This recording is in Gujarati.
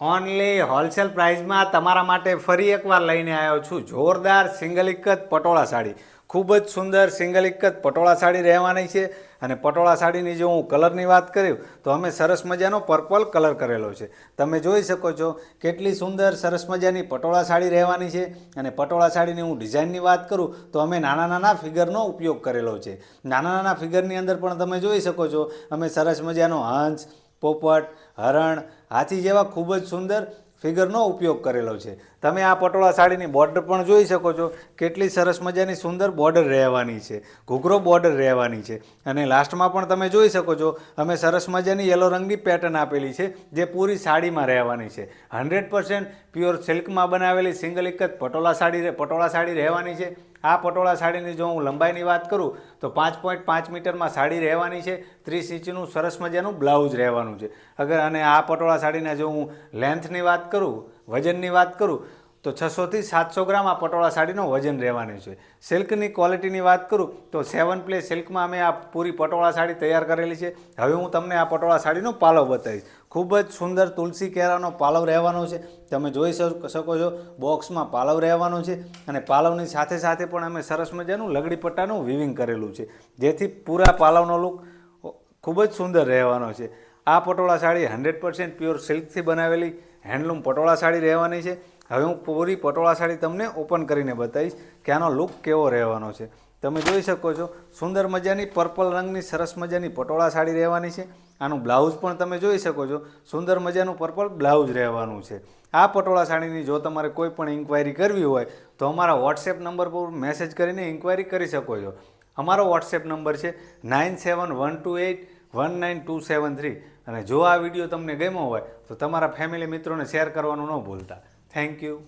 ઓનલી હોલસેલ પ્રાઇસમાં તમારા માટે ફરી એકવાર લઈને આવ્યો છું. જોરદાર સિંગલ એક જ પટોળા સાડી. ખૂબ જ સુંદર સિંગલ એક જ પટોળા સાડી રહેવાની છે અને પટોળા સાડીની જો હું કલરની વાત કરું, તો અમે સરસ મજાનો પર્પલ કલર કરેલો છે. તમે જોઈ શકો છો કેટલી સુંદર સરસ મજાની પટોળા સાડી રહેવાની છે અને પટોળા સાડીની હું ડિઝાઇનની વાત કરું, તો અમે નાના નાના ફિગરનો ઉપયોગ કરેલો છે. નાના નાના ફિગરની અંદર પણ તમે જોઈ શકો છો, અમે સરસ મજાનો હંસ પોપટ, હરણ, હાથી જેવા ખૂબ જ સુંદર ફિગરનો ઉપયોગ કરેલો છે. તમે આ પટોળા સાડીની બોર્ડર પણ જોઈ શકો છો. કેટલી સરસ મજાની સુંદર બોર્ડર રહેવાની છે. ઘૂઘરો બોર્ડર રહેવાની છે. અને લાસ્ટમાં પણ તમે જોઈ શકો છો, અમે સરસ મજાની યલો રંગની પેટર્ન આપેલી છે, જે પૂરી સાડીમાં રહેવાની છે. હંડ્રેડ પર્સન્ટ પ્યોર સિલ્કમાં બનાવેલી સિંગલ એક જ પટોળા સાડી પટોળા સાડી રહેવાની છે. આ પટોળા સાડીની જો હું લંબાઈની વાત કરું, તો પાંચ પોઈન્ટ પાંચ મીટરમાં સાડી રહેવાની છે, ત્રીસ ઇંચનું સરસ મજાનું બ્લાઉઝ રહેવાનું છે. અગર અને આ પટોળા સાડીના જો હું લેન્થની વાત કરું, વજનની વાત કરું, તો છસોથી સાતસો ગ્રામ આ પટોળા સાડીનો વજન રહેવાનું છે. સિલ્કની ક્વોલિટીની વાત કરું, તો સેવન પ્લે સિલ્કમાં અમે આ પૂરી પટોળા સાડી તૈયાર કરેલી છે. હવે હું તમને આ પટોળા સાડીનો પાલો બતાવીશ. ખૂબ જ સુંદર તુલસી કેરાનો પાલવ રહેવાનો છે. તમે જોઈ શક- છો, બોક્સમાં પાલવ રહેવાનો છે અને પાલવની સાથે સાથે પણ અમે સરસ મજાનું લગડી પટ્ટાનું વિવિંગ કરેલું છે. જેથી પૂરા પાલવનો લુક ખૂબ જ સુંદર રહેવાનો છે. આ patola sari hundred percent pure સિલ્કથી બનાવેલી હેન્ડલૂમ પટોળા સાડી રહેવાની છે. હવે હું પૂરી પટોળા સાડી તમને ઓપન કરીને બતાવીશ કે આનો લુક કેવો રહેવાનો છે. તમે જોઈ શકો છો, સુંદર મજાની પર્પલ રંગની સરસ મજાની પટોળા સાડી રહેવાની છે. આનું બ્લાઉઝ પણ તમે જોઈ શકો છો, સુંદર મજાનું પર્પલ બ્લાઉઝ રહેવાનું છે. આ પટોળા સાડીની જો તમારે કોઈ પણ ઇન્ક્વાયરી કરવી હોય, તો અમારા વોટ્સએપ નંબર પર મેસેજ કરીને ઇન્ક્વાયરી કરી શકો છો. અમારો વોટ્સએપ નંબર છે nine seven one two eight one nine two seven three અને જો આ વીડિયો તમને ગમ્યો હોય, તો તમારા ફેમિલી મિત્રોને શેર કરવાનું ન ભૂલતા. Thank you